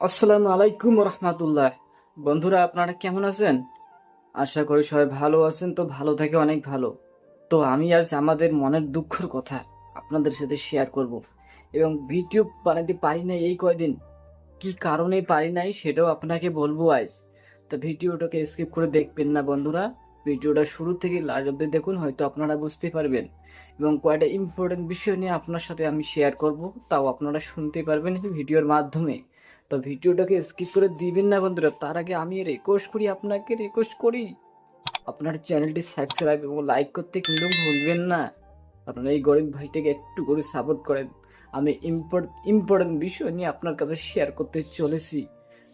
আসসালামু আলাইকুম রহমাতুল্লাহ। বন্ধুরা, আপনারা কেমন আছেন? আশা করি সবাই ভালো আছেন, তো ভালো থাকে অনেক ভালো। তো আমি আজ আমাদের মনের দুঃখের কথা আপনাদের সাথে শেয়ার করব। এবং ভিডিও বানাতে পারি নাই এই কয়দিন। কি কারণে পারি নাই সেটাও আপনাকে বলব আজ। তো ভিডিওটাকে স্কিপ করে দেখবেন না বন্ধুরা। ভিডিওটা শুরু থেকে লাস্ট অব্দি দেখুন, হয়তো আপনারা বুঝতে পারবেন। এবং কয়টা ইম্পর্টেন্ট বিষয় নিয়ে আপনার সাথে আমি শেয়ার করব, তাও আপনারা শুনতে পারবেন ভিডিওর মাধ্যমে। তো ভিডিওটাকে স্কিপ করে দিবেন না বন্ধুরা। তার আগে আমি রিকোয়েস্ট করি, আপনাকে রিকোয়েস্ট করি। আপনার চ্যানেলটি সাবস্ক্রাইব এবং লাইক করতে কিন্তু ভুলবেন না। আপনারা এই গরিব ভাইটাকে একটু করে সাপোর্ট করেন। আমি ইম্পর্টেন্ট বিষয় নিয়ে আপনার কাছে শেয়ার করতে চলেছি।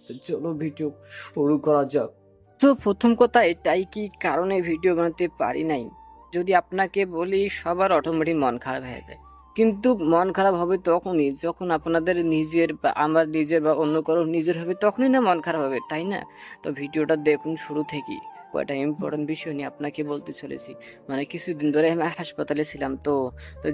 তো চলো ভিডিও শুরু করা যাক। তো প্রথম কথা এটাই কি কারণে ভিডিও বানাতে পারি নাই? যদি আপনাকে বলি, সবার অটোমেটিক মন খারাপ হয়ে যায়। কিন্তু মন খারাপ হবে তখনই, যখন আপনাদের নিজের বা আমার নিজের বা অন্য কারও নিজের হবে তখনই না মন খারাপ হবে, তাই না? তো ভিডিওটা দেখুন শুরু থেকেই। কয়টা ইম্পর্টেন্ট বিষয় নিয়ে আপনাকে বলতে চলেছি। মানে কিছুদিন ধরে আমি হাসপাতালে ছিলাম তো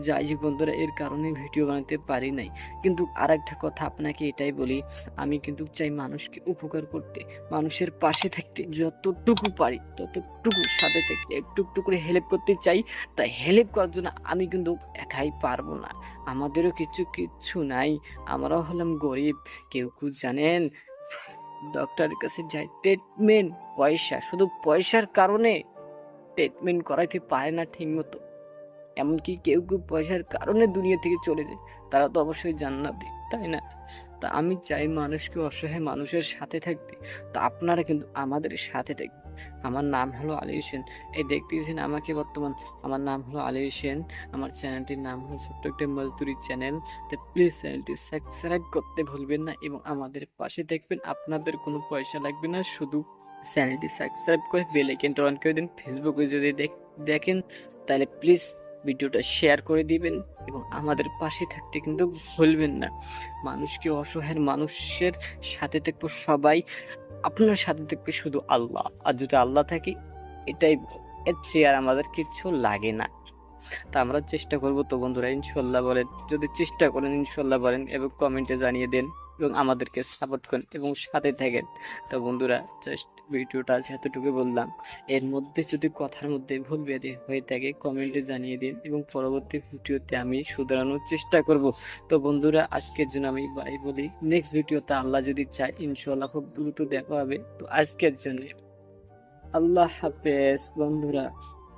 যাই হোক বন্ধুরা, এর কারণে ভিডিও বানাতে পারি নাই। কিন্তু আর একটা কথা আপনাকে এটাই বলি, আমি কিন্তু চাই মানুষকে উপকার করতে, মানুষের পাশে থাকতে, যতটুকু পারি, ততটুকু সাথে থাকতে, একটু করে হেল্প করতে চাই, তাই হেল্প করার জন্য আমি কিন্তু একাই পারব না। আমাদেরও কিছু কিচ্ছু নাই, আমরাও হলাম গরিব, কেউ কেউ জানেন? ডক্টরের কাছে যাই ট্রিটমেন্ট পয়সা, শুধু পয়সার কারণে ট্রিটমেন্ট করাইতে পারে না ঠিক মতো। এমনকি কেউ কেউ পয়সার কারণে দুনিয়া থেকে চলে যায়। তারা তো অবশ্যই জান্নাতি, তাই না? তা আমি চাই মানুষকে অসহায় মানুষের সাথে থাকতে। তা আপনারা কিন্তু আমাদের সাথে থাকবেন আমার নাম হলো আলী হোসেন। এই দেখতেছেন আমাকে বর্তমান। আমার নাম হলো আলী হোসেন। আমার চ্যানেলটির নাম হলো ছোট্ট একটি মজদুরি চ্যানেল। তো প্লিজ চ্যানেলটি সাবস্ক্রাইব করতে ভুলবেন না এবং আমাদের পাশে দেখবেন। আপনাদের কোনো পয়সা লাগবে না, শুধু চ্যানেলটি সাবস্ক্রাইব করে বেল আইকনটা অন করে দিন। ফেসবুকে যদি দেখ- দেখেন, তাহলে প্লিজ ভিডিওটা শেয়ার করে দিবেন এবং আমাদের পাশে থাকতে কিন্তু ভুলবেন না। মানুষকে অসহায় মানুষের সাথে থাকব সবাই, আপনার সাথে থাকবে শুধু আল্লাহ। আর যদি আল্লাহ থাকি, এটাই এর চেয়ে আর আমাদের কিচ্ছু লাগে না। তা আমরা চেষ্টা করব তো বন্ধুরা, ইনশাল্লাহ বলেন, যদি চেষ্টা করেন ইনশাল্লাহ বলেন, এবং কমেন্টে জানিয়ে দেন। এবং আমাদেরকে সাপোর্ট করেন এবং সাথে থাকেন। তো বন্ধুরা জাস্ট ভিডিওটা আজ এতটুকু বললাম। এর মধ্যে যদি কথার মধ্যে ভুল বেঁধে হয়ে থাকে কমেন্টে জানিয়ে দিন এবং পরবর্তী ভিডিওতে আমি শুধরানোর চেষ্টা করব। তো বন্ধুরা, আজকের জন্য আমি বাই বলি। নেক্সট ভিডিওতে আল্লাহ যদি চায় ইনশাল্লাহ খুব দ্রুত দেখা হবে। তো আজকের জন্য আল্লাহ হাফেজ বন্ধুরা।